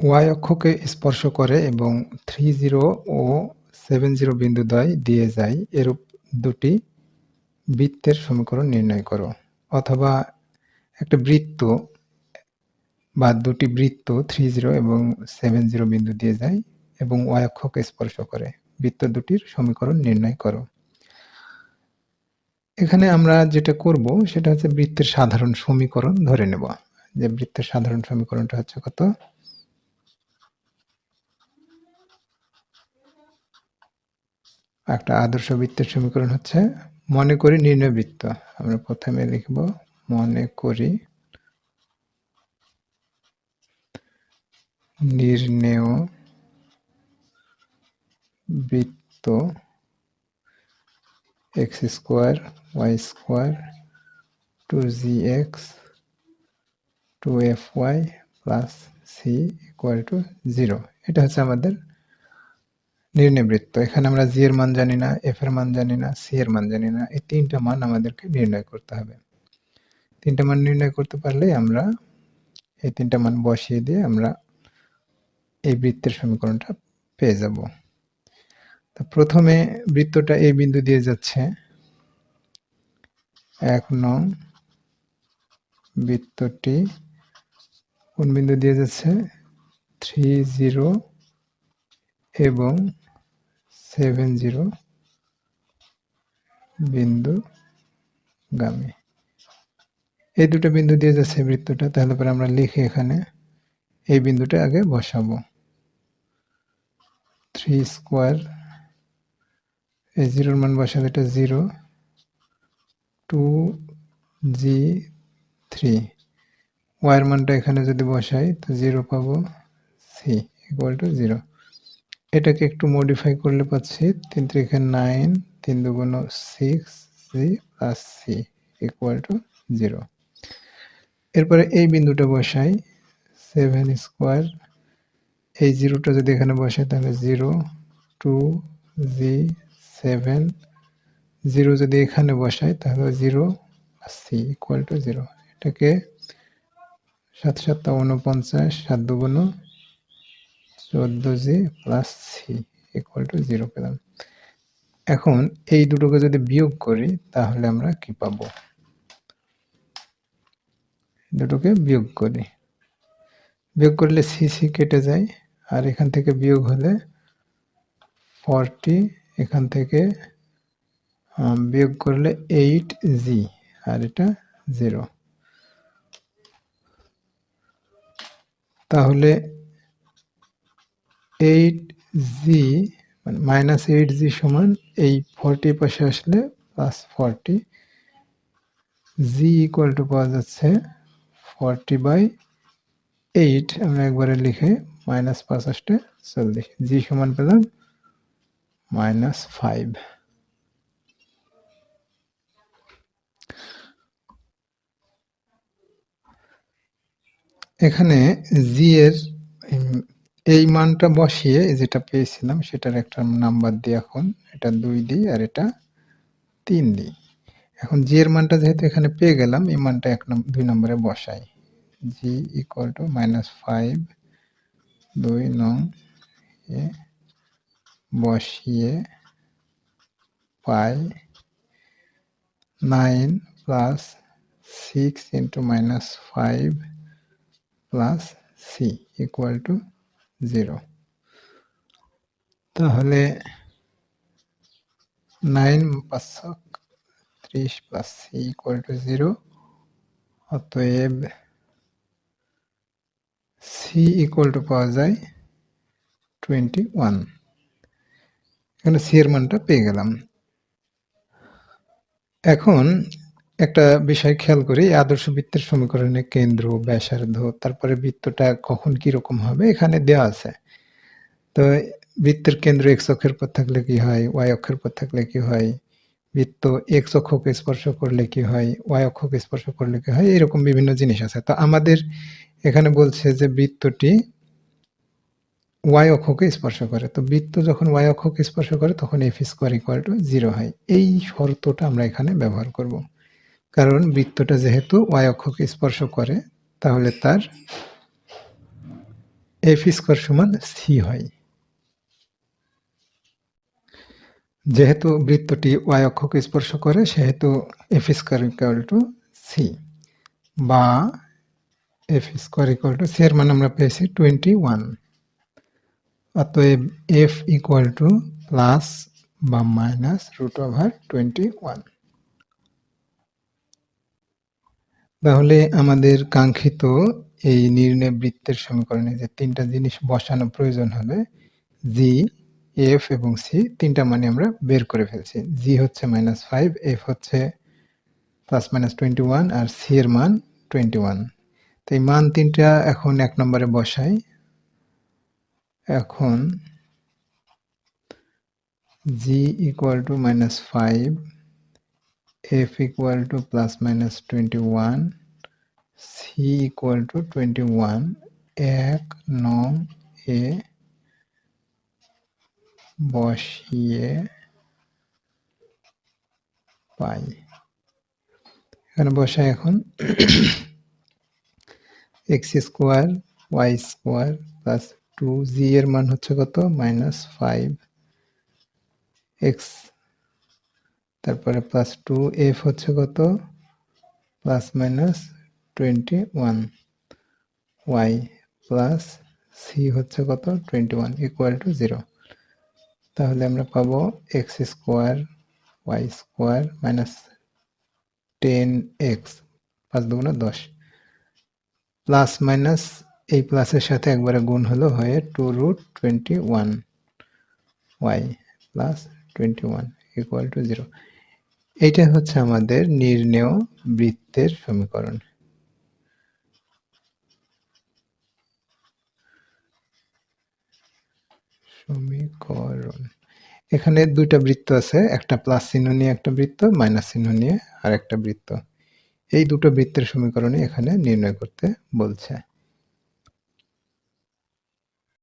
Y অক্ষকে স্পর্শ করে এবং থ্রি জিরো ও সেভেন জিরো বিন্দুদ্বয় দিয়ে যায়, এরূপ দুটি বৃত্তের সমীকরণ নির্ণয় করো। অথবা একটা বৃত্ত বা দুটি বৃত্ত থ্রি জিরো এবং সেভেন জিরো বিন্দু দিয়ে যায় এবং ওয়াই অক্ষকে স্পর্শ করে, বৃত্ত দুটির সমীকরণ নির্ণয় করো। এখানে আমরা যেটা করব, সেটা হচ্ছে বৃত্তের সাধারণ সমীকরণ ধরে নেব। যে বৃত্তের সাধারণ সমীকরণটা হচ্ছে কত? একটা আদর্শ বৃত্তের সমীকরণ হচ্ছে মনে করি নির্ণয় বৃত্ত। আমরা প্রথমে লিখব মনে করি নির্ণেয় বৃত্ত x square, y square, two g x, two f y plus c equal to zero. এটা হচ্ছে আমাদের নির্ণয় বৃত্ত এখানে আমরা জি এর মান জানি না এফ এর মান জানি না সি এর মান জানি না, এই তিনটা মান আমাদেরকে নির্ণয় করতে হবে। তিনটা মান নির্ণয় করতে পারলে আমরা এই তিনটা মান বসিয়ে দিয়ে আমরা এই বৃত্তের সমীকরণটা পেয়ে যাব। তো প্রথমে বৃত্তটা এই বিন্দু দিয়ে যাচ্ছে। এক নং বৃত্তটি কোন বিন্দু দিয়ে যাচ্ছে? থ্রি জিরো এবং সেভেন জিরো বিন্দু গামী। এই দুটো বিন্দু দিয়ে যাচ্ছে বৃত্তটা, তাহলে পরে আমরা লিখি এখানে এই বিন্দুটা আগে বসাবো। থ্রি স্কোয়ার, এই জিরোর মান বসালে এটা জিরো, টু জি থ্রি। ওয়ার মানটা এখানে যদি বসাই, তো জিরো পাবো সি ইকুয়াল টু জিরো। এটাকে একটু মডিফাই করলে পাচ্ছি তিন ত্রিখে নাইন তিন দুগুণ six c plus c equal to zero এরপরে এই বিন্দুটা বসাই সেভেন স্কোয়ার এই জিরোটা যদি এখানে বসে তাহলে zero two g seven zero যদি এখানে বসাই তাহলে zero c equal to zero এটাকে সাত সাতটা উনপঞ্চাশ, সাত দুগুণ চোদ্দ g plus c equal to zero পেলাম। এখন এই দুটোকে যদি বিয়োগ করি, তাহলে আমরা কি পাবো? দুটোকে বিয়োগ করি। বিয়োগ করলে সি সি কেটে যায়, আর এখান থেকে বিয়োগ হলে ফর্টি এখান থেকে বিয়োগ করলে এইট জি আর এটা জিরো তাহলে এইট জি মানে মাইনাস এইট জি সমান এই ফর্টি পাশে আসলে plus forty g equal to পাওয়া যাচ্ছে ফর্টি বাই এইট আমরা একবারে লিখে মাইনাস পাঁচ আসতে চল্লিশ। জি সমান পেলাম মাইনাস ফাইভ এখানে জি এর এই মানটা বসিয়ে যেটা পেয়েছিলাম সেটার একটা নাম্বার দিই এখন এটা দুই দিই আর এটা তিন দিই। এখন জি এর মানটা যেহেতু এখানে পেয়ে গেলাম, এই মানটা এক দুই নম্বরে বসাই। G equal to minus five দুই নং এ বসিয়ে পাই nine plus six into minus five plus c equal to zero. তাহলে নাইন পাঁচ ত্রিশ সি ইকুয়াল টু জিরো অতএব সি ইকুয়াল টু পাওয়া যায় টোয়েন্টি ওয়ান এখানে সি এর মানটা পেয়ে গেলাম। এখন একটা বিষয় খেয়াল করি, আদর্শ বৃত্তের সমীকরণে কেন্দ্র, ব্যাসার্ধ, তারপরে বৃত্তটা কখন কি রকম হবে এখানে দেওয়া আছে। তো বৃত্তের কেন্দ্র এক্স অক্ষের পর থাকলে কি হয় ওয়াই অক্ষের পর থাকলে কি হয়, বৃত্ত এক্স অক্ষকে স্পর্শ করলে কি হয় ওয়াই অক্ষকে স্পর্শ করলে কি হয়, এরকম বিভিন্ন জিনিস আছে। তো আমাদের এখানে বলছে যে বৃত্তটি ওয়াই অক্ষকে স্পর্শ করে। তো বৃত্ত যখন ওয়াই অক্ষকে স্পর্শ করে, তখন f square equal to zero হয়। এই শর্তটা আমরা এখানে ব্যবহার করব। কারণ বৃত্তটা যেহেতু ওয়াই অক্ষকে স্পর্শ করে, তাহলে তার এফ স্কোয়ার সমান সি হয়। যেহেতু বৃত্তটি ওয়াই অক্ষকে স্পর্শ করে, সেহেতু f square equal to c বা f square equal to c এর মান আমরা পেয়েছি টোয়েন্টি ওয়ান অতএব এফ ইকুয়াল টু প্লাস বা minus root over twenty one তাহলে আমাদের কাঙ্ক্ষিত এই নির্ণয় বৃত্তের সমীকরণে যে তিনটা জিনিস বসানো প্রয়োজন হবে জি এফ এবং সি তিনটা মানে আমরা বের করে ফেলছি। জি হচ্ছে মাইনাস ফাইভ এফ হচ্ছে প্লাস মাইনাস টোয়েন্টি ওয়ান আর সি এর মান টোয়েন্টি ওয়ান তো এই মান তিনটা এখন এক নম্বরে বসাই। এখন g equal to minus five two plus minus twenty one c equal to twenty one এক নং এ বসিয়ে পাই। এখানে বসাই এখন x square y square plus two g এর মান হচ্ছে কত? মাইনাস ফাইভ এক্স তারপরে প্লাস টু এফ হচ্ছে কত? Plus minus twenty one y plus c হচ্ছে কত? Twenty one equal to zero তাহলে আমরা পাবো x square y square minus ten x পাঁচ দুগুণা দশ। প্লাস মাইনাস এই প্লাসের সাথে একবারে গুণ হলো হয়ে two root twenty one y plus twenty one equal to zero এইটা হচ্ছে আমাদের নির্ণেয় বৃত্তের সমীকরণ। সমীকরণ। এখানে দুইটা বৃত্ত আছে, একটা প্লাস চিহ্ন নিয়ে একটা বৃত্ত মাইনাস চিহ্ন নিয়ে আর একটা বৃত্ত। এই দুটো বৃত্তের সমীকরণই এখানে নির্ণয় করতে বলছে।